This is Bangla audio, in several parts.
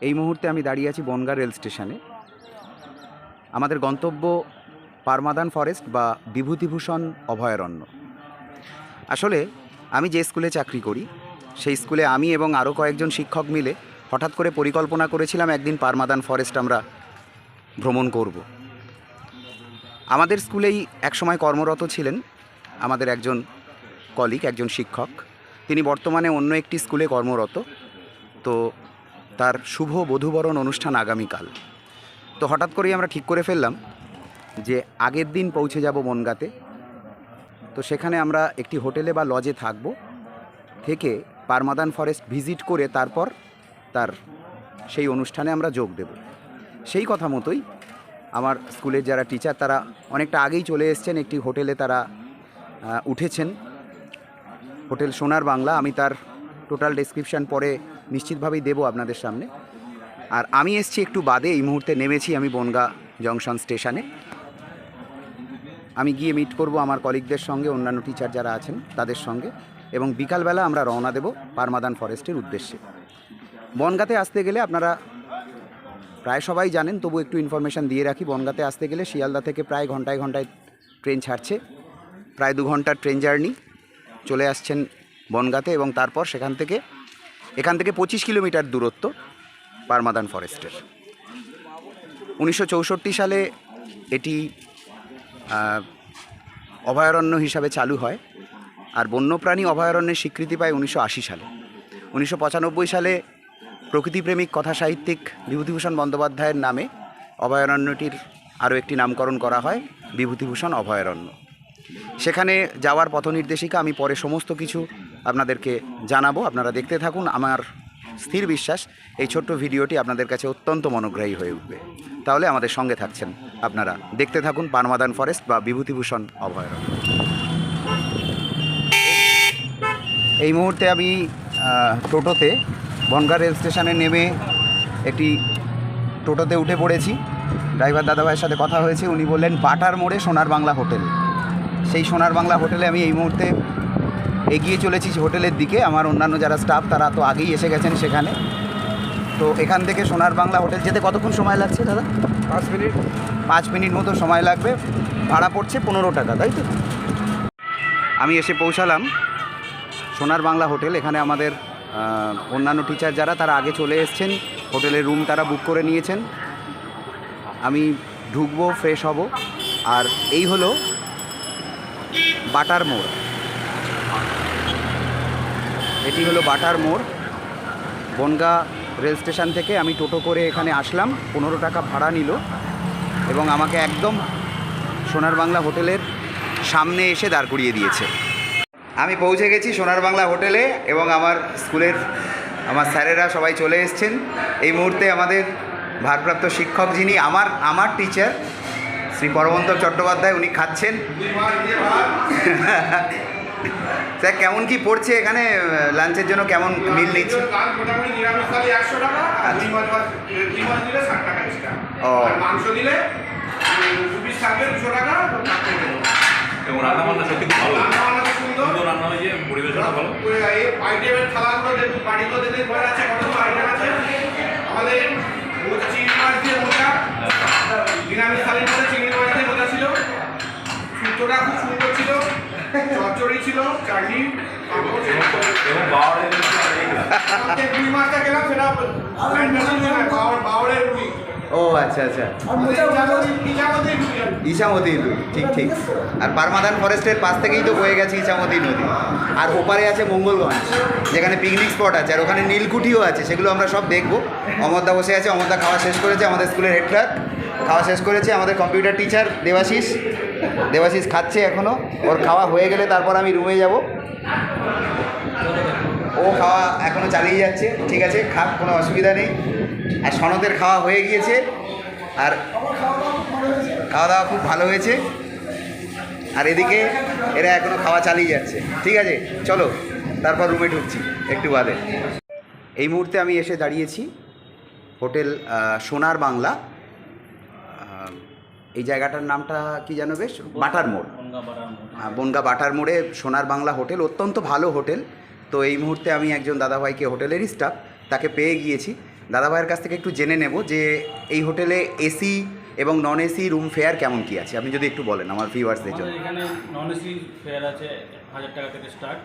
এই মুহূর্তে আমি দাঁড়িয়ে আছি বনগা রেল স্টেশনে। আমাদের গন্তব্য পারমাদান ফরেস্ট বা বিভূতিভূষণ অভয়ারণ্য। আসলে আমি যে স্কুলে চাকরি করি, সেই স্কুলে আমি এবং আরও কয়েকজন শিক্ষক মিলে হঠাৎ করে পরিকল্পনা করেছিলাম একদিন পারমাদান ফরেস্ট আমরা ভ্রমণ করব। আমাদের স্কুলেই একসময় কর্মরত ছিলেন আমাদের একজন কলিগ একজন শিক্ষক। তিনি বর্তমানে অন্য একটি স্কুলে কর্মরত। তো তার শুভ বধূবরণ অনুষ্ঠান আগামীকাল। তো হঠাৎ করেই আমরা ঠিক করে ফেললাম যে আগের দিন পৌঁছে যাব বনগাতে। তো সেখানে আমরা একটি হোটেলে বা লজে থাকব, থেকে পারমাদান ফরেস্ট ভিজিট করে তারপর তার সেই অনুষ্ঠানে আমরা যোগ দেব। সেই কথা মতোই আমার স্কুলের যারা টিচার, তারা অনেকটা আগেই চলে এসেছেন, একটি হোটেলে তারা উঠেছেন। হোটেল সোনার বাংলা, আমি তার টোটাল ডেসক্রিপশান পরে নিশ্চিতভাবেই দেবো আপনাদের সামনে। আর আমি এসছি একটু বাদে, এই মুহূর্তে নেমেছি আমি বনগা জংশন স্টেশনে। আমি গিয়ে মিট করব আমার কলিগদের সঙ্গে, অন্যান্য টিচার যারা আছেন তাদের সঙ্গে। এবং বিকালবেলা আমরা রওনা দেব পারমাদান ফরেস্টের উদ্দেশ্যে। বনগাতে আসতে গেলে আপনারা প্রায় সবাই জানেন, তবু একটু ইনফরমেশান দিয়ে রাখি। বনগাতে আসতে গেলে শিয়ালদা থেকে প্রায় ঘন্টায় ঘন্টায় ট্রেন ছাড়ছে। প্রায় দু ঘণ্টার ট্রেন জার্নি চলে আসছেন বনগাতে এবং তারপর সেখান থেকে, এখান থেকে পঁচিশ কিলোমিটার দূরত্ব পারমাদান ফরেস্টের। উনিশশো চৌষট্টি সালে এটি অভয়ারণ্য হিসাবে চালু হয় আর বন্যপ্রাণী অভয়ারণ্যের স্বীকৃতি পায় উনিশশো আশি সালে। উনিশশো পঁচানব্বই সালে প্রকৃতিপ্রেমিক কথা সাহিত্যিক বিভূতিভূষণ বন্দ্যোপাধ্যায়ের নামে অভয়ারণ্যটির আরও একটি নামকরণ করা হয়, বিভূতিভূষণ অভয়ারণ্য। সেখানে যাওয়ার পথনির্দেশিকা আমি পরে সমস্ত কিছু আপনাদেরকে জানাব। আপনারা দেখতে থাকুন, আমার স্থির বিশ্বাস, এই ছোট্ট ভিডিওটি আপনাদের কাছে অত্যন্ত মনোগ্রাহী হয়ে উঠবে। তাহলে আমাদের সঙ্গে থাকছেন আপনারা। দেখতে থাকুন পানমাদান ফরেস্ট বা বিভূতিভূষণ অভয়ারণ্য। এই মুহূর্তে আমি টোটোতে, বনগা রেল স্টেশনে নেমে একটি টোটোতে উঠে পড়েছি। ড্রাইভার দাদাভাইয়ের সাথে কথা হয়েছে। উনি বললেন, বাটার মোড়ে সোনার বাংলা হোটেল। সেই সোনার বাংলা হোটেলে আমি এই মুহূর্তে এগিয়ে চলেছি হোটেলের দিকে। আমার অন্যান্য যারা স্টাফ তারা তো আগেই এসে গেছেন সেখানে। তো এখান থেকে সোনার বাংলা হোটেল যেতে কতক্ষণ সময় লাগছে দাদা? পাঁচ মিনিট। পাঁচ মিনিট মতো সময় লাগবে। ভাড়া পড়ছে পনেরো টাকা তাই তো? আমি এসে পৌঁছালাম সোনার বাংলা হোটেল। এখানে আমাদের অন্যান্য টিচার যারা তারা আগে চলে এসছেন। হোটেলের রুম তারা বুক করে নিয়েছেন। আমি ঢুকবো ফ্রেশ হব। আর এই হলো বাটার মোড়। এটি হলো বাটার মোড়। বনগা রেল স্টেশন থেকে আমি টোটো করে এখানে আসলাম। পনেরো টাকা ভাড়া নিল এবং আমাকে একদম সোনার বাংলা হোটেলের সামনে এসে দাঁড় করিয়ে দিয়েছে। আমি পৌঁছে গেছি সোনার বাংলা হোটেলে এবং আমার স্কুলের, আমার স্যারেরা সবাই চলে এসছেন। এই মুহূর্তে আমাদের ভারপ্রাপ্ত শিক্ষক যিনি, আমার আমার টিচার শ্রী পরমন্তর চট্টোপাধ্যায়, উনি খাচ্ছেন। স্যার কেমন কি পড়ছে এখানে? লাঞ্চের জন্য কেমন মিল নিচ্ছে? লাঞ্চ নিরামিষ একশো টাকা আর আচ্ছা। ও। মাংস দিলে এবং রান্না বান্না সত্যি খুব ভালো। রান্না বান্না সুন্দর। সুন্দর রান্না হয়েছে পরিবেশনা ভালো। থালাগুলো বাড়িগুলো দেখে আছে কতগুলো আইটেম আছে আমাদের মোচা চিংড়ি মাছ দিয়ে মোচা নিরামিষ থালির মধ্যে চিংড়ি মাছ দিয়ে মোচা ছিল সুতোটা খুব সুন্দর ছিল চচ্চড়ি ছিল চাটনি এবং বাওয়ারের যে রুই গেলাম সেটা বাওয়ারের রুই ও আচ্ছা আচ্ছা। নদী ঠিক ঠিক। আর পারমাদান ফরেস্টের পাশ থেকেই তো বয়ে গেছে ইছামতি নদী। আর ওপারে আছে মঙ্গলগঞ্জ যেখানে পিকনিক স্পট আছে। আর ওখানে নীলকুঠিও আছে সেগুলো আমরা সব দেখব। অমরদা বসে আছে অমরদা খাওয়া শেষ করেছে আমাদের স্কুলের হেড ক্লার্ক খাওয়া শেষ করেছে আমাদের কম্পিউটার টিচার দেবাশিস। দেবাশিস খাচ্ছে এখনও ওর খাওয়া হয়ে গেলে তারপর আমি রুমে যাব। ও খাওয়া এখনও চালিয়ে যাচ্ছে, ঠিক আছে, খাক, কোনো অসুবিধা নেই। আর সনদের খাওয়া হয়ে গিয়েছে, আর খাওয়া দাওয়া খুব ভালো হয়েছে। আর এদিকে এরা এখনও খাওয়া চালিয়ে যাচ্ছে, ঠিক আছে, চলো, তারপর রুমে ঢুকছি, একটু বাদে। এই মুহূর্তে আমি এসে দাঁড়িয়েছি হোটেল সোনার বাংলা। এই জায়গাটার নামটা কি জানো বেশ? বাটার মোড়। আহ, বনগা বাটার মোড়ে সোনার বাংলা হোটেল অত্যন্ত ভালো হোটেল। তো এই মুহূর্তে আমি একজন দাদাভাইকে হোটেলেরই স্টাফ তাকে পেয়ে গিয়েছি। দাদাভাইয়ের কাছ থেকে একটু জেনে নেব যে এই হোটেলে এসি এবং নন এসি রুম ফেয়ার কেমন কি আছে? আপনি যদি একটু বলেন আমার ভিউয়ার্সদের জন্য। এখানে নন এসি ফেয়ার আছে হাজার টাকা থেকে স্টার্ট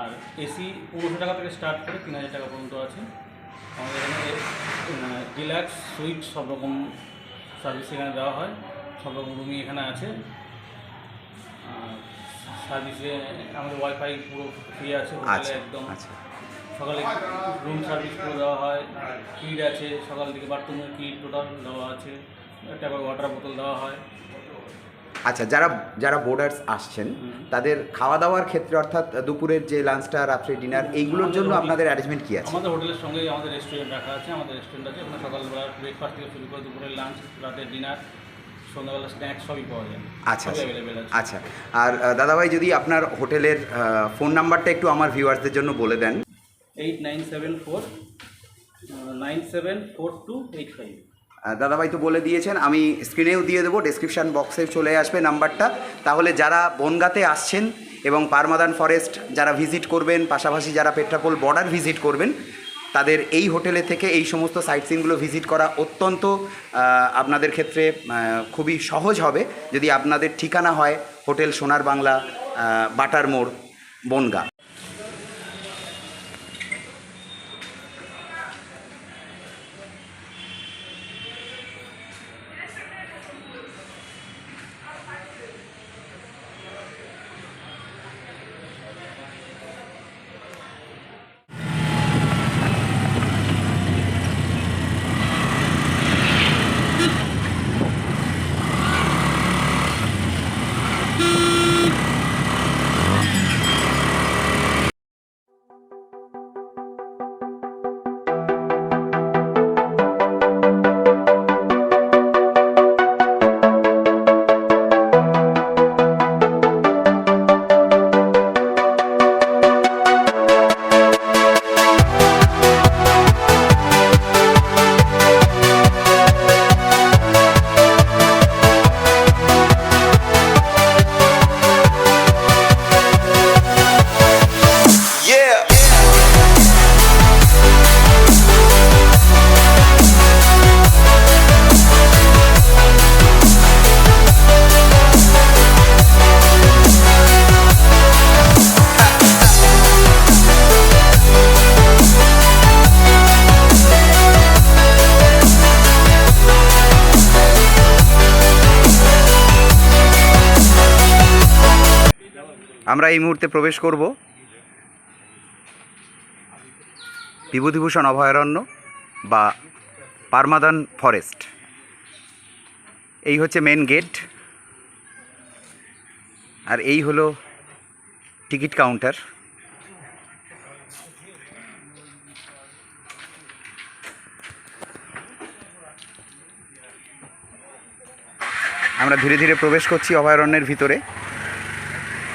আর এসি পনেরোশো টাকা থেকে স্টার্ট করে তিন হাজার টাকা পর্যন্ত আছে। আমাদের এখানে ডিলাক্স সুইট সব রকম সার্ভিস এখানে দেওয়া হয়। সব রকম রুমই এখানে আছে। সার্ভিসে আমাদের ওয়াইফাই পুরো ফ্রি আছে। হোটেলে আচ্ছা একদম আচ্ছা। সকালে রুম সার্ভিস পুরো দেওয়া হয়। কিট আছে সকাল থেকে বাথরুমের কিট টোটাল দেওয়া আছে। একটা করে ওয়াটার বোতল দেওয়া হয়। আচ্ছা যারা যারা বোর্ডার্স আসছেন তাদের খাওয়া দাওয়ার ক্ষেত্রে অর্থাৎ দুপুরের যে লাঞ্চটা রাত্রে ডিনার এইগুলোর জন্য আপনাদের অ্যারেঞ্জমেন্ট কি আছে? আমাদের হোটেলের সঙ্গেই আমাদের রেস্টুরেন্ট রাখা আছে আমাদের রেস্টুরেন্ট আছে। ওখানে সকালবেলা ব্রেকফাস্ট থেকে শুরু করে দুপুরের লাঞ্চ রাতের ডিনার সন্ধ্যাবেলা স্ন্যাক্স সবই পাওয়া যায়। আচ্ছা আচ্ছা। আচ্ছা আর দাদাভাই যদি আপনার হোটেলের ফোন নাম্বারটা একটু আমার ভিউয়ার্সদের জন্য বলে দেন। Eight nine seven four nine seven four two eight five দাদাভাই তো বলে দিয়েছেন, আমি স্ক্রিনেও দিয়ে দেবো ডেসক্রিপশান বক্সে চলে আসবে নাম্বারটা। তাহলে যারা বনগাতে আসছেন এবং পারমাদান ফরেস্ট যারা ভিজিট করবেন, পাশাপাশি যারা পেট্রাপোল বর্ডার ভিজিট করবেন, তাদের এই হোটেলে থেকে এই সমস্ত সাইট সিনগুলো ভিজিট করা অত্যন্ত আপনাদের ক্ষেত্রে খুবই সহজ হবে। যদি আপনাদের ঠিকানা হয় হোটেল সোনার বাংলা বাটার মোড় বনগা। আমরা এই মুহূর্তে প্রবেশ করব। বিভূতিভূষণ অভয়ারণ্য বা পারমাদান ফরেস্ট। এই হচ্ছে মেন গেট আর এই হলো টিকিট কাউন্টার আমরা ধীরে ধীরে প্রবেশ করছি অভয়ারণ্যের ভিতরে।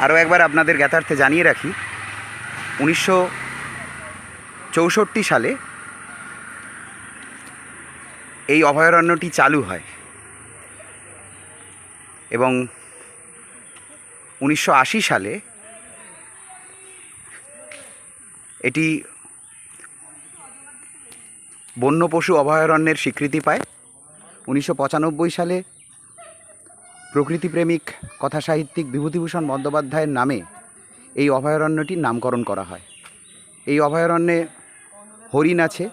আরও একবার আপনাদের জ্ঞাতার্থে জানিয়ে রাখি, উনিশশো চৌষট্টি সালে এই অভয়ারণ্যটি চালু হয় এবং উনিশশো আশি সালে এটি বন্য পশু অভয়ারণ্যের স্বীকৃতি পায়। উনিশশো পঁচানব্বই সালে প্রকৃতিপ্রেমিক কথাসাহিত্যিক বিভূতিভূষণ বন্দ্যোপাধ্যায়ের নামে এই অভয়ারণ্যটির নামকরণ করা হয়। এই অভয়ারণ্যে হরিণ আছে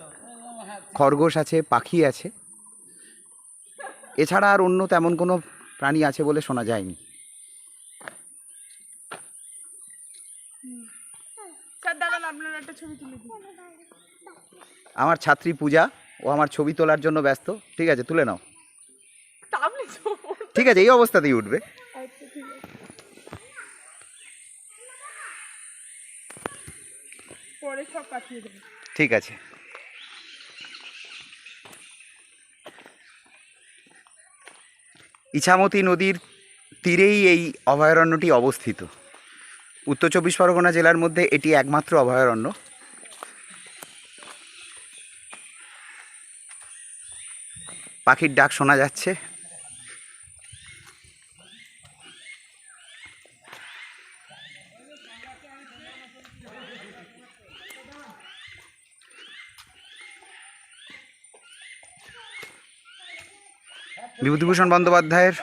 খরগোশ আছে পাখি আছে। এছাড়া আর অন্য তেমন কোনো প্রাণী আছে বলে শোনা যায়নি। আমার ছাত্রী পূজা ও আমার ছবি তোলার জন্য ব্যস্ত। ঠিক আছে তুলে নাও। ঠিক আছে এই অবস্থাতেই উঠবে। ঠিক আছে। ইছামতি নদীর তীরেই এই অভয়ারণ্যটি অবস্থিত। উত্তর চব্বিশ পরগনা জেলার মধ্যে এটি একমাত্র অভয়ারণ্য। পাখির ডাক শোনা যাচ্ছে। বিভূতিভূষণ বন্দ্যোপাধ্যায়ের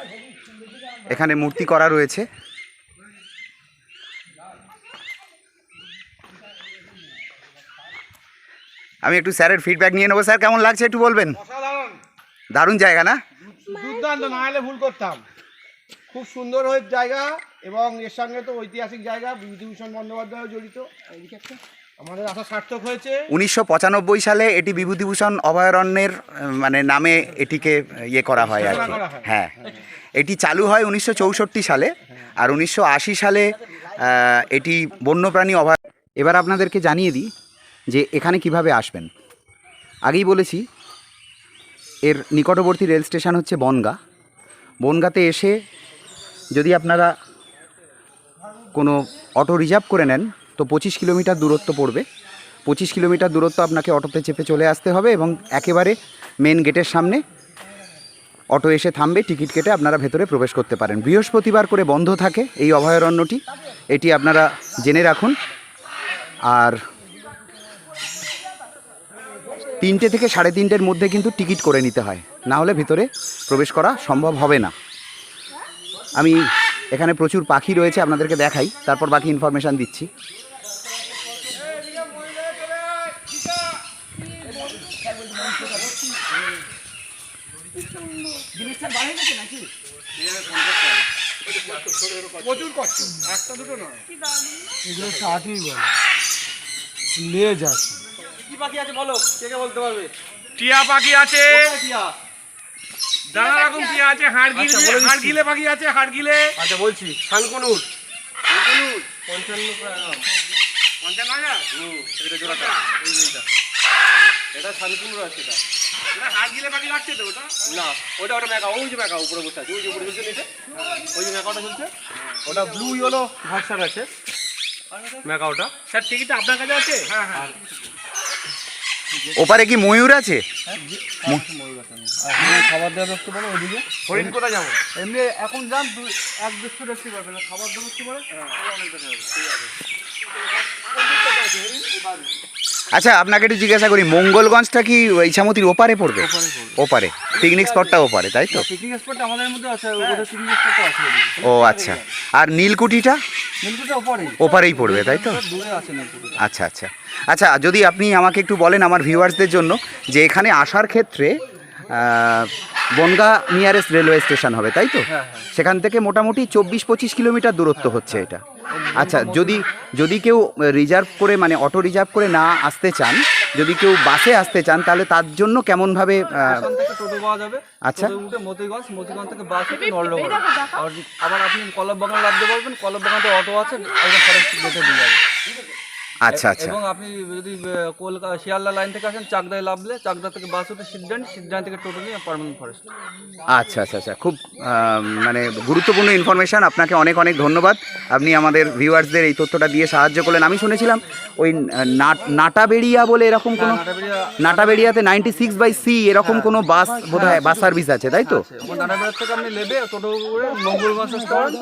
এখানে মূর্তি করা রয়েছে। আমি একটু স্যারের ফিডব্যাক নিয়ে নেব। স্যার কেমন লাগছে একটু বলবেন? দারুণ জায়গা না? দুর্দান্ত না হলে ভুল করতাম। খুব সুন্দর হয়ে জায়গা এবং এর সঙ্গে তো ঐতিহাসিক জায়গা বিভূতিভূষণ বন্দ্যোপাধ্যায় জড়িত। আমাদের আশা সার্থক হয়েছে। উনিশশো পঁচানব্বই সালে এটি বিভূতিভূষণ অভয়ারণ্যের মানে নামে এটিকে ইয়ে করা হয় আর কি। হ্যাঁ। এটি চালু হয় উনিশশো চৌষট্টি সালে আর উনিশশো আশি সালে এটি বন্যপ্রাণী অভয় এবার আপনাদেরকে জানিয়ে দিই যে এখানে কীভাবে আসবেন। আগেই বলেছি এর নিকটবর্তী রেল স্টেশন হচ্ছে বনগা। বনগাতে এসে যদি আপনারা কোনো অটো রিজার্ভ করে নেন তো পঁচিশ কিলোমিটার দূরত্ব পড়বে। পঁচিশ কিলোমিটার দূরত্ব আপনাকে অটোতে চেপে চলে আসতে হবে এবং একেবারে মেন গেটের সামনে অটো এসে থামবে, টিকিট কেটে আপনারা ভেতরে প্রবেশ করতে পারেন। বৃহস্পতিবার করে বন্ধ থাকে এই অভয়ারণ্যটি, এটি আপনারা জেনে রাখুন। আর তিনটে থেকে সাড়ে তিনটের মধ্যে কিন্তু টিকিট করে নিতে হয়, না হলে ভিতরে প্রবেশ করা সম্ভব হবে না। আমি এখানে প্রচুর পাখি রয়েছে, আপনাদেরকে দেখাই, তারপর বাকি ইনফরমেশান দিচ্ছি প্রচুর কষ্ট একটা দুটো নয় এগুলো চাটই বলে। লেজ আছে কি বাকি আছে বলো? কে কে বলতে পারবে? টিয়া পাখি আছে। নানা রকম টিয়া? আছে। হাড় গিলে পাখি আছে হাড়গিলে। আচ্ছা বলছি শানকুনুর। পঞ্চান্ন হাজার? এটা জোড়াটা। এটা? আছে এটা। ওটা হাড় গিলে পাখি লাগছে তো ওটা? না ওটা ওটা মেকা ওই যে মেকা উপরে বসে আছে ওই যে উপরে চলছে ওই যে মেকাওটা চলছে? ওটা ব্লু ইয়েলো ভার্সান আছে। মেকা স্যার টিকিট আপনার কাছে আছে? হ্যাঁ হ্যাঁ। ওপারে কি ময়ূর আছে? খাবার দেওয়ার ব্যবস্থা বলো ওদিকে। হরিণ কোথায় যাব? এমনি এখন যান দু এক দুশো দেখতে পারবেন না। খাবার দেওয়ার ব্যবস্থা পরে অনেক দেখা যাবে আচ্ছা আপনাকে একটু জিজ্ঞাসা করি মঙ্গলগঞ্জটা কি ইছামতির ওপারে পড়বে? ওপারে পিকনিক স্পটটা ওপারে তাই তো? পিকনিক স্পটটা আমাদের মধ্যে আছে পিকনিক স্পটটা আছে ও আচ্ছা। আর নীলকুঠিটা? নীলকুঠিটা ওপরেই। ওপারেই পড়বে তাই তো? আচ্ছা আচ্ছা। আচ্ছা যদি আপনি আমাকে একটু বলেন আমার ভিউয়ার্সদের জন্য যে এখানে আসার ক্ষেত্রে বনগা নিয়ারেস্ট রেলওয়ে স্টেশন হবে তাই তো? হ্যাঁ, সেখান থেকে মোটামুটি চব্বিশ পঁচিশ কিলোমিটার দূরত্ব হচ্ছে এটা। আচ্ছা যদি যদি কেউ রিজার্ভ করে মানে অটো রিজার্ভ করে না আসতে চান যদি কেউ বাসে আসতে চান তাহলে তার জন্য কেমনভাবে টোটো পাওয়া যাবে। আচ্ছা। উঠে মতিগঞ্জ মতিগঞ্জ থেকে বাস উঠে নলডগর আবার আপনি কলব বাগান লাভতে পারবেন কলব বাগানতে অটো আছে একদম ফরেস্ট গেটে দিয়ে যাবে। আচ্ছা আচ্ছা। এবং আপনি যদি কলকাতা শিয়ালদা লাইন থেকে আসেন চাকদায় লাভলে চাকদা থেকে বাস উঠে সিদ্ধান সিদ্ধান থেকে টোটো নিয়ে পার্মানেন্ট ফরেস্ট আচ্ছা আচ্ছা আচ্ছা। খুব মানে গুরুত্বপূর্ণ ইনফরমেশান আপনাকে অনেক অনেক ধন্যবাদ। আপনি আমাদের ভিউয়ার্সদের এই তথ্যটা দিয়ে সাহায্য করলেন। আমি শুনেছিলাম ওই নাটাবেড়িয়া বলে এরকম কোনো নাটাবেড়িয়াতে নাইনটি সিক্স বাই সি এরকম কোনো বাস বোধহয় বাস সার্ভিস আছে তাই তো? ওখানে নাটাবেড়ার থেকে আপনি নেবে টোটো করে মঙ্গলগঞ্জ আসতে পারেন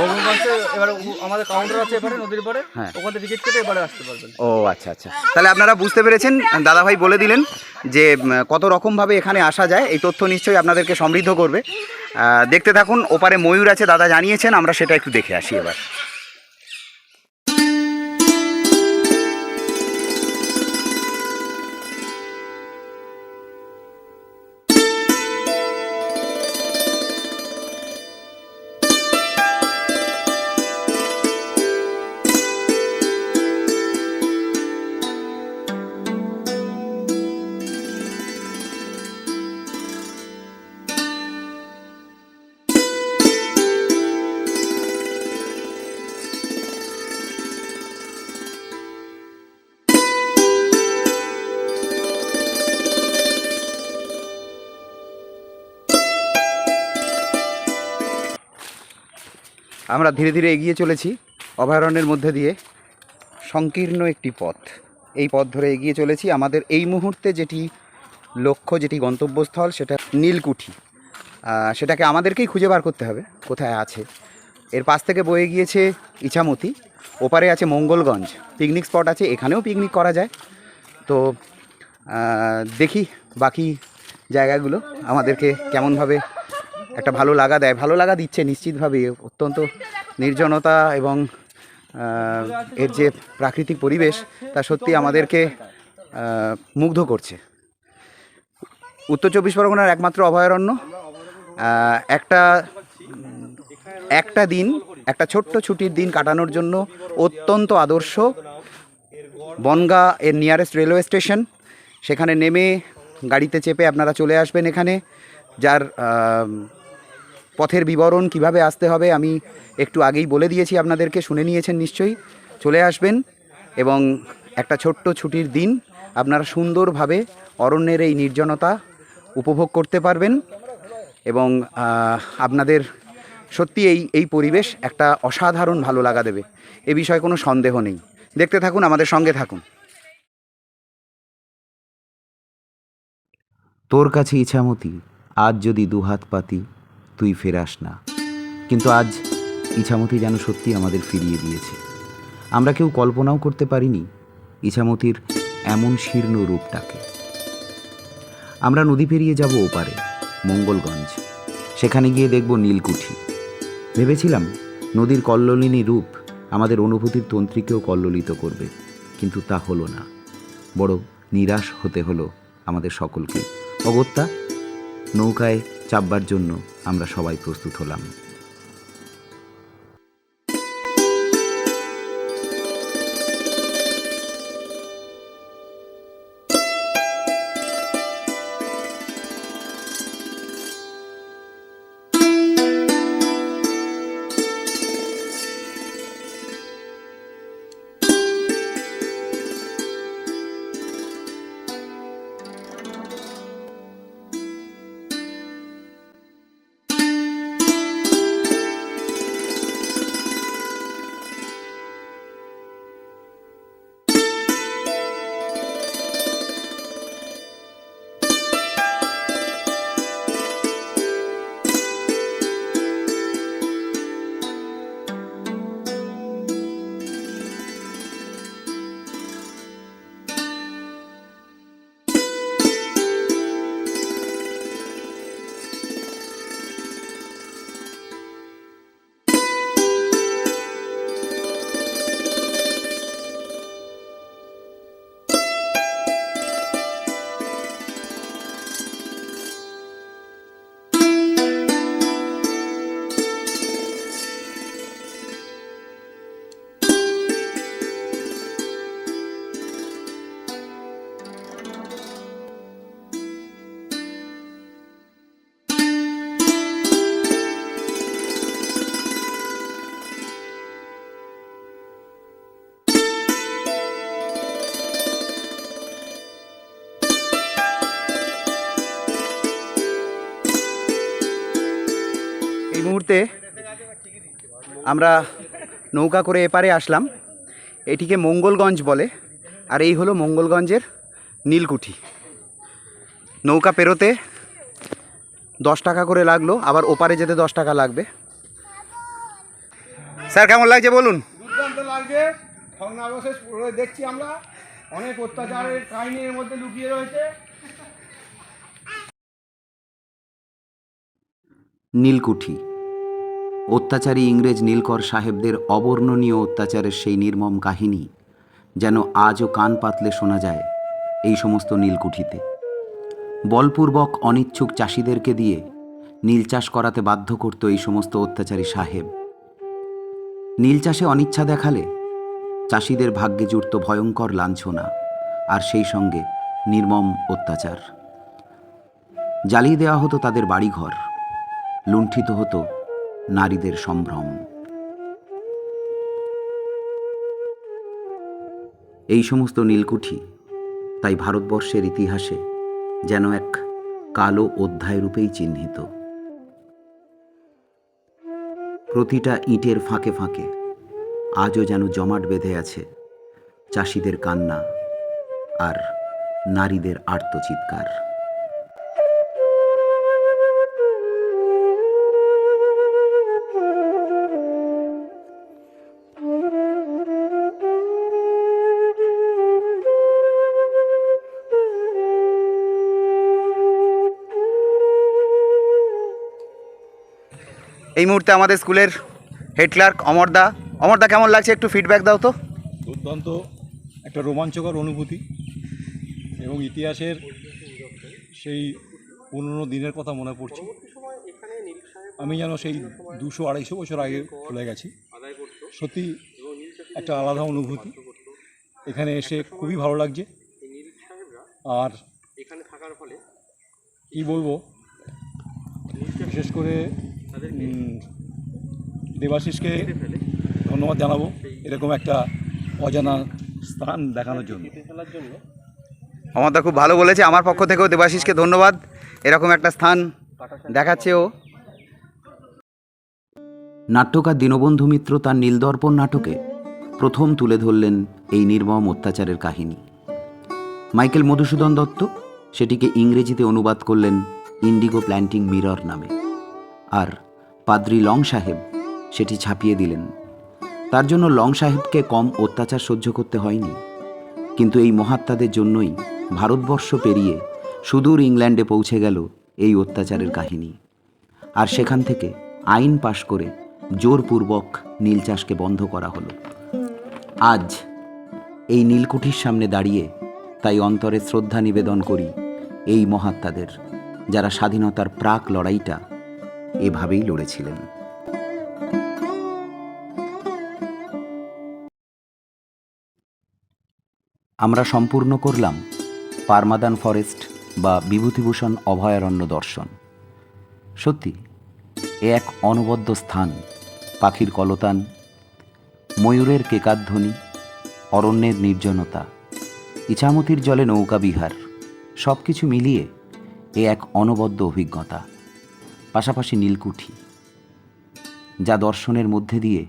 মঙ্গলগঞ্জে এবারে আমাদের কাউন্টার আছে এবারে নদীর পারে হ্যাঁ। ওখান টিকিট কেটে এবারে পারবেন ও আচ্ছা আচ্ছা। তাহলে আপনারা বুঝতে পেরেছেন, দাদাভাই বলে দিলেন যে কত রকমভাবে এখানে আসা যায়, এই তথ্য নিশ্চয়ই আপনাদেরকে সমৃদ্ধ করবে। দেখতে থাকুন, ওপারে ময়ূর আছে, দাদা জানিয়েছেন, আমরা সেটা একটু দেখে আসি এবার। আমরা ধীরে ধীরে এগিয়ে চলেছি অভয়ারণ্যের মধ্যে দিয়ে। সংকীর্ণ একটি পথ। এই পথ ধরে এগিয়ে চলেছি আমাদের এই মুহূর্তে যেটি লক্ষ্য, যেটি গন্তব্যস্থল, সেটা নীলকুঠি। সেটাকে আমাদেরকেই খুঁজে বার করতে হবে, কোথায় আছে। এর পাশ থেকে বয়ে গিয়েছে ইছামতি, ওপারে আছে মঙ্গলগঞ্জ। পিকনিক স্পট আছে, এখানেও পিকনিক করা যায়। তো দেখি বাকি জায়গাগুলো আমাদেরকে কেমনভাবে একটা ভালো লাগা দেয়, ভালো লাগা দিচ্ছে নিশ্চিতভাবে। অত্যন্ত নির্জনতা এবং এর যে প্রাকৃতিক পরিবেশ, তা সত্যি আমাদেরকে মুগ্ধ করছে। উত্তর চব্বিশ পরগনার একমাত্র অভয়ারণ্য। একটা একটা দিন, একটা ছোট্ট ছুটির দিন কাটানোর জন্য অত্যন্ত আদর্শ বনগা এর নিয়ারেস্ট রেলওয়ে স্টেশন সেখানে নেমে গাড়িতে চেপে আপনারা চলে আসবেন এখানে, যার পথের বিবরণ কীভাবে আসতে হবে আমি একটু আগেই বলে দিয়েছি আপনাদেরকে, শুনে নিয়েছেন নিশ্চয়ই। চলে আসবেন এবং একটা ছোট্ট ছুটির দিন আপনারা সুন্দরভাবে অরণ্যের এই নির্জনতা উপভোগ করতে পারবেন এবং আপনাদের সত্যি এই এই পরিবেশ একটা অসাধারণ ভালো লাগা দেবে। এ বিষয়ে কোনো সন্দেহ নেই। দেখতে থাকুন, আমাদের সঙ্গে থাকুন। তোর কাছে ইছামতি, আজ যদি দুহাত পাতি তুই ফেরাস না। কিন্তু আজ ইছামতি যেন সত্যি আমাদের ফিরিয়ে দিয়েছে। আমরা কেউ কল্পনাও করতে পারিনি ইছামতির এমন শীর্ণ রূপটাকে। আমরা নদী পেরিয়ে যাব ওপারে, মঙ্গলগঞ্জ। সেখানে গিয়ে দেখব নীলকুঠি। ভেবেছিলাম নদীর কল্লোলিনী রূপ আমাদের অনুভূতির তন্ত্রীকেও কল্লোলিত করবে, কিন্তু তা হলো না। বড় নিরাশ হতে হলো আমাদের সকলকে। অগত্যা, নৌকায় চাপবার জন্য আমরা সবাই প্রস্তুত হলাম। আমরা নৌকা করে এপারে আসলাম। এটিকে মঙ্গলগঞ্জ বলে আর এই হলো মঙ্গলগঞ্জের নীলকুঠি। নৌকা পেরোতে দশ টাকা করে লাগল আবার ওপারে যেতে দশ টাকা লাগবে। স্যার কেমন লাগছে বলুন? দুর্দান্ত লাগছে। ভগ্নাবশেষ দেখছি আমরা। অনেক অত্যাচারের কাহিনী এর মধ্যে লুকিয়ে রয়েছে। নীলকুঠি। অত্যাচারী ইংরেজ নীলকর সাহেবদের অবর্ণনীয় অত্যাচারের সেই নির্মম কাহিনী যেন আজও কান পাতলে শোনা যায় এই সমস্ত নীলকুঠিতে। বলপূর্বক অনিচ্ছুক চাষিদেরকে দিয়ে নীল চাষ করাতে বাধ্য করত এই সমস্ত অত্যাচারী সাহেব। নীল চাষে অনিচ্ছা দেখালে চাষিদের ভাগ্যে জুড়ত ভয়ঙ্কর লাঞ্ছনা আর সেই সঙ্গে নির্মম অত্যাচার। জ্বালিয়ে দেওয়া হতো তাদের বাড়িঘর, লুণ্ঠিত হতো নারীদের সম্ভ্রম। এই সমস্ত নীলকুঠি তাই ভারতবর্ষের ইতিহাসে যেন এক কালো অধ্যায় রূপেই চিহ্নিত। প্রতিটা ইটের ফাঁকে ফাঁকে আজও যেন জমাট বেঁধে আছে চাষিদের কান্না আর নারীদের আর্তচিৎকার। এই মুহূর্তে আমাদের স্কুলের হেড ক্লার্ক অমরদা অমরদা কেমন লাগছে? একটু ফিডব্যাক দাও তো। দুর্দান্ত একটা রোমাঞ্চকর অনুভূতি এবং ইতিহাসের সেই পুরনো দিনের কথা মনে পড়ছে। আমি যেন সেই দুশো আড়াইশো বছর আগে চলে গেছি। সত্যি একটা আলাদা অনুভূতি। এখানে এসে খুবই ভালো লাগছে। আর এখানে থাকার ফলে কি বলব? বিশেষ করে দেবাশিসকে ধন্যবাদ জানাব। এরকম একটা অজানা স্থান দেখানোর জন্য। অমরদা খুব ভালো বলেছে। আমার পক্ষ থেকেও দেবাশিসকে ধন্যবাদ। এরকম একটা স্থান দেখাচ্ছে ও। নাট্যকার দীনবন্ধু মিত্র তার নীলদর্পণ নাটকে প্রথম তুলে ধরলেন এই নির্মম অত্যাচারের কাহিনী। মাইকেল মধুসূদন দত্ত সেটিকে ইংরেজিতে অনুবাদ করলেন ইন্ডিগো প্ল্যান্টিং মিরর নামে। আর পাদ্রি লং সাহেব সেটি ছাপিয়ে দিলেন। তার জন্য লং সাহেবকে কম অত্যাচার সহ্য করতে হয়নি। কিন্তু এই মহাত্মাদের জন্যই ভারতবর্ষ পেরিয়ে সুদূর ইংল্যান্ডে পৌঁছে গেল এই অত্যাচারের কাহিনী। আর সেখান থেকে আইন পাশ করে জোরপূর্বক নীল চাষকে বন্ধ করা হলো। আজ এই নীলকুঠির সামনে দাঁড়িয়ে তাই অন্তরে শ্রদ্ধা নিবেদন করি এই মহাত্মাদের, যারা স্বাধীনতার প্রাক লড়াইটা এভাবেই লড়েছিলেন। আমরা সম্পূর্ণ করলাম পারমাদান ফরেস্ট বা বিভূতিভূষণ অভয়ারণ্য দর্শন। সত্যি, এ এক অনবদ্য স্থান, পাখির কলতান, ময়ূরের কেকাধ্বনি, অরণ্যের নির্জনতা, ইছামতির জলে নৌকা বিহার সব কিছু মিলিয়ে এ এক অনবদ্য অভিজ্ঞতা। পাশাপাশি নীলকুঠি, যা দর্শনের মধ্যে দিয়ে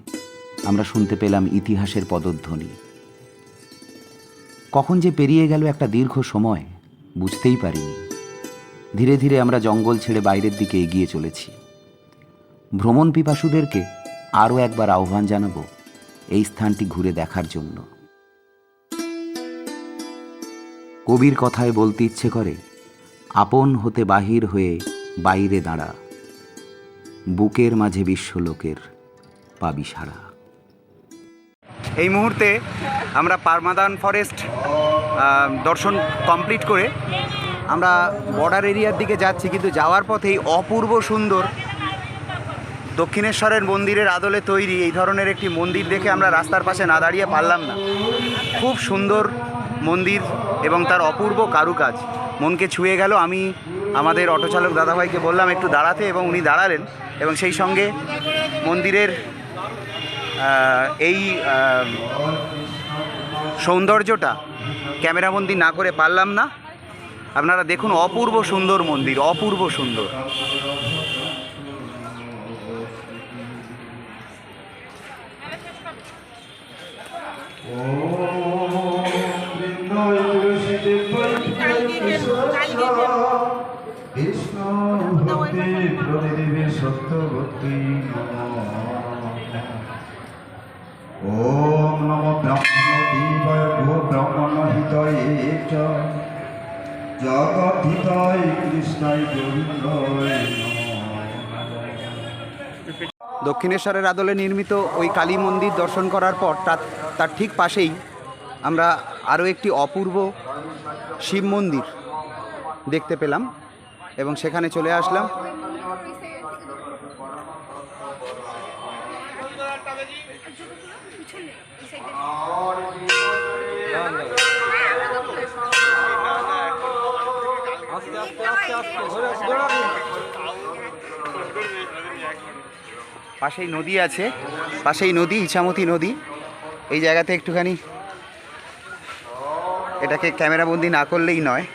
আমরা শুনতে পেলাম ইতিহাসের পদধ্বনি। কখন যে পেরিয়ে গেল একটা দীর্ঘ সময়, বুঝতেই পারিনি। ধীরে ধীরে আমরা জঙ্গল ছেড়ে বাইরের দিকে এগিয়ে চলেছি। ভ্রমণ পিপাসুদেরকে আরও একবার আহ্বান জানাব এই স্থানটি ঘুরে দেখার জন্য। কবির কথায় বলতে ইচ্ছে করে, আপন হতে বাহির হয়ে বাইরে দাঁড়া। বুকের মাঝে বিশ্বলোকের পাবি সারা এই মুহূর্তে আমরা পারমাদান ফরেস্ট দর্শন কমপ্লিট করে আমরা বর্ডার এরিয়ার দিকে যাচ্ছি, কিন্তু যাওয়ার পথেই অপূর্ব সুন্দর দক্ষিণেশ্বরের মন্দিরের আদলে তৈরি এই ধরনের একটি মন্দির দেখে আমরা রাস্তার পাশে না দাঁড়িয়ে পারলাম না। খুব সুন্দর মন্দির এবং তার অপূর্ব কারুকাজ। মনকে ছুঁয়ে গেল। আমি আমাদের অটোচালক দাদাভাইকে বললাম, একটু দাঁড়াতে। এবং উনি দাঁড়ালেন এবং সেই সঙ্গে মন্দিরের এই সৌন্দর্যটা ক্যামেরাবন্দি না করে পারলাম না। আপনারা দেখুন, অপূর্ব সুন্দর মন্দির, অপূর্ব সুন্দর। কৃষ্ণ দক্ষিণেশ্বরের আদলে নির্মিত ওই কালী মন্দির দর্শন করার পর তার ঠিক পাশেই আমরা আরও একটি অপূর্ব শিব মন্দির দেখতে পেলাম এবং সেখানে চলে আসলাম। পাশেই নদী আছে, পাশেই নদী, ইছামতি নদী। এই জায়গাতে একটুখানি এটাকে ক্যামেরাবন্দি না করলেই নয়।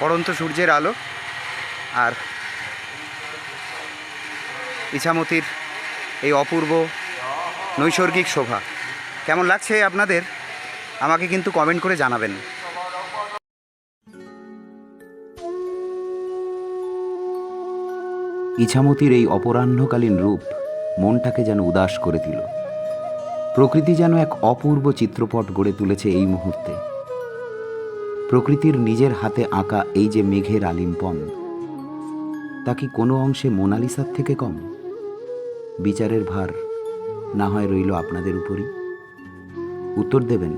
পড়ন্ত সূর্যের আলো আর ইছামতির এই অপূর্ব নৈসর্গিক শোভা। কেমন লাগছে আপনাদের? আমাকে কিন্তু কমেন্ট করে জানাবেন। ইছামতির এই অপরাহ্নকালীন রূপ মনটাকে যেন উদাস করে দিল। প্রকৃতি যেন এক অপূর্ব চিত্রপট গড়ে তুলেছে এই মুহূর্তে। প্রকৃতির নিজের হাতে আঁকা এই যে মেঘের আলিম্পন, তা কি কোনো অংশে মোনালিসার থেকে কম? বিচারের ভার না হয় রইল আপনাদের উপরই। উত্তর দেবেন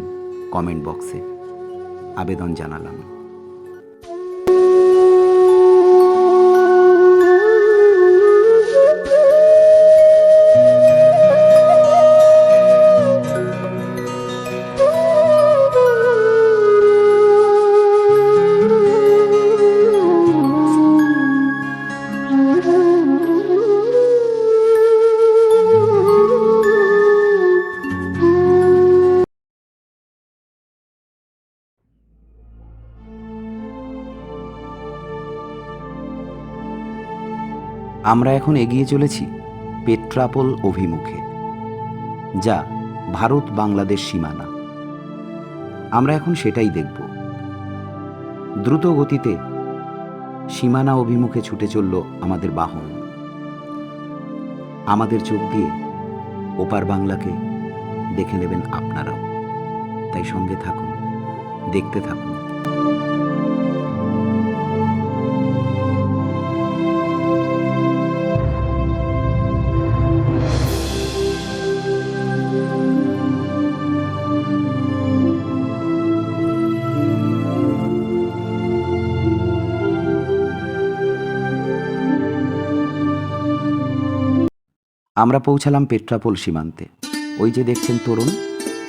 কমেন্ট বক্সে। আবেদন জানালাম। আমরা এখন এগিয়ে চলেছি পেট্রাপোল অভিমুখে, যা ভারত বাংলাদেশ সীমানা। আমরা এখন সেটাই দেখব। দ্রুত গতিতে সীমানা অভিমুখে ছুটে চলল আমাদের বাহন। আমাদের চোখ দিয়ে ওপার বাংলাকে দেখে নেবেন আপনারাও। তাই সঙ্গে থাকুন, দেখতে থাকুন। আমরা পৌঁছালাম পেট্রাপোল সীমান্তে। ওই যে দেখছেন তরুণ,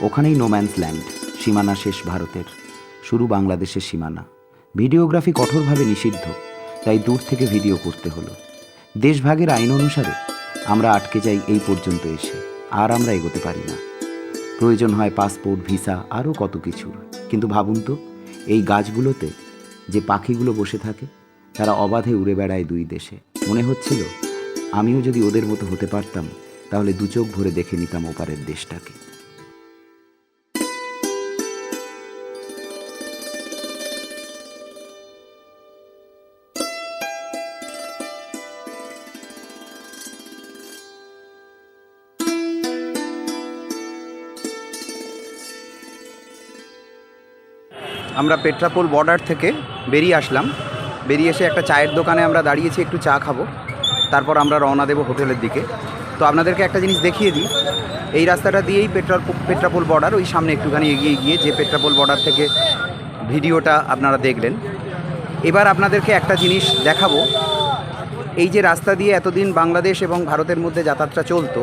ওখানেই নোম্যান্স ল্যান্ড সীমানা শেষ ভারতের, শুরু বাংলাদেশের সীমানা। ভিডিওগ্রাফি কঠোরভাবে নিষিদ্ধ, তাই দূর থেকে ভিডিও করতে হলো। দেশভাগের আইন অনুসারে আমরা আটকে যাই এই পর্যন্ত এসে, আর আমরা এগোতে পারি না। প্রয়োজন হয় পাসপোর্ট, ভিসা, আরও কত কিছুর। কিন্তু ভাবুন তো, এই গাছগুলোতে যে পাখিগুলো বসে থাকে, তারা অবাধে উড়ে বেড়ায় দুই দেশে। মনে হচ্ছিল আমিও যদি ওদের মতো হতে পারতাম, তাহলে দু চোখ ভরে দেখে নিতাম ওপারের দেশটাকে। আমরা পেট্রাপোল বর্ডার থেকে বেরিয়ে আসলাম। বেরিয়ে এসে একটা চায়ের দোকানে আমরা দাঁড়িয়েছি, একটু চা খাব। তারপর আমরা রওনা দেবো হোটেলের দিকে। তো আপনাদেরকে একটা জিনিস দেখিয়ে দিই। এই রাস্তাটা দিয়েই পেট্রোল পেট্রাপোল বর্ডার, ওই সামনে একটুখানি এগিয়ে গিয়ে যে পেট্রাপোল বর্ডার থেকে ভিডিওটা আপনারা দেখলেন। এবার আপনাদেরকে একটা জিনিস দেখাবো। এই যে রাস্তা দিয়ে এতদিন বাংলাদেশ এবং ভারতের মধ্যে যাতায়াতটা চলতো,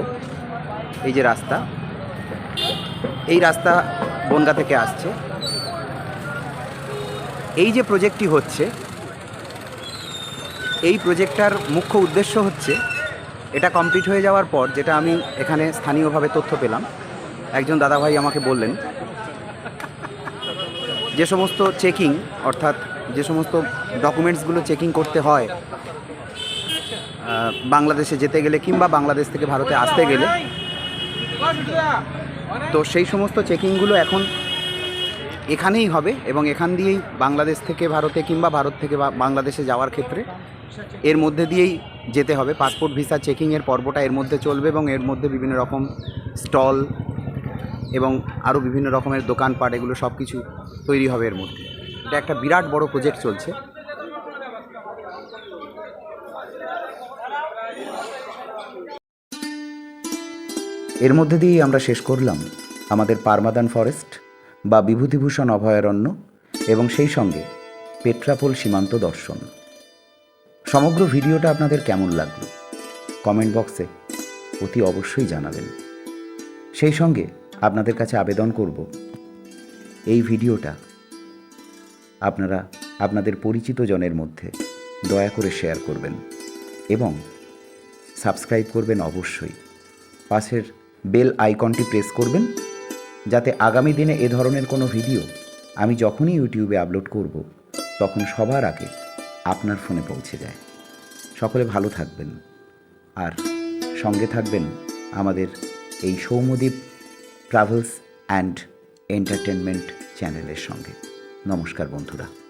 এই যে রাস্তা, এই রাস্তা বনগা থেকে আসছে। এই যে প্রজেক্টটি হচ্ছে এই প্রজেক্টটার মুখ্য উদ্দেশ্য হচ্ছে এটা কমপ্লিট হয়ে যাওয়ার পর যেটা আমি এখানে স্থানীয়ভাবে তথ্য পেলাম, একজন দাদাভাই আমাকে বললেন, যে সমস্ত চেকিং, অর্থাৎ যে সমস্ত ডকুমেন্টসগুলো চেকিং করতে হয় বাংলাদেশে যেতে গেলে কিংবা বাংলাদেশ থেকে ভারতে আসতে গেলে, তো সেই সমস্ত চেকিংগুলো এখন এখানেই হবে এবং এখান দিয়েই বাংলাদেশ থেকে ভারতে কিংবা ভারত থেকে বাংলাদেশে যাওয়ার ক্ষেত্রে এর মধ্যে দিয়েই যেতে হবে। পাসপোর্ট, ভিসা চেকিংয়ের পর্বটা এর মধ্যে চলবে এবং এর মধ্যে বিভিন্ন রকম স্টল এবং আরও বিভিন্ন রকমের দোকানপাট, এগুলো সব কিছু তৈরি হবে এর মধ্যে। এটা একটা বিরাট বড় প্রজেক্ট চলছে। এর মধ্যে দিয়েই আমরা শেষ করলাম আমাদের পারমাদান ফরেস্ট বা বিভূতিভূষণ অভয়ারণ্য এবং সেই সঙ্গে পেট্রাপোল সীমান্ত দর্শন। সমগ্র ভিডিওটা আপনাদের কেমন লাগল? কমেন্ট বক্সে অতি অবশ্যই জানাবেন। সেই সঙ্গে আপনাদের কাছে আবেদন করব, এই ভিডিওটা আপনারা আপনাদের পরিচিত জনের মধ্যে দয়া করে শেয়ার করবেন এবং সাবস্ক্রাইব করবেন অবশ্যই। পাশের বেল আইকনটি প্রেস করবেন যাতে আগামী দিনে এ ধরনের কোনো ভিডিও আমি যখনই ইউটিউবে আপলোড করব, তখন সবার আগে আপনার ফোনে পৌঁছে যায়। সকলে ভালো থাকবেন। আর সঙ্গে থাকবেন আমাদের এই সৌমদ্বীপ ট্রাভেলস অ্যান্ড এন্টারটেনমেন্ট চ্যানেলের সঙ্গে। নমস্কার বন্ধুরা।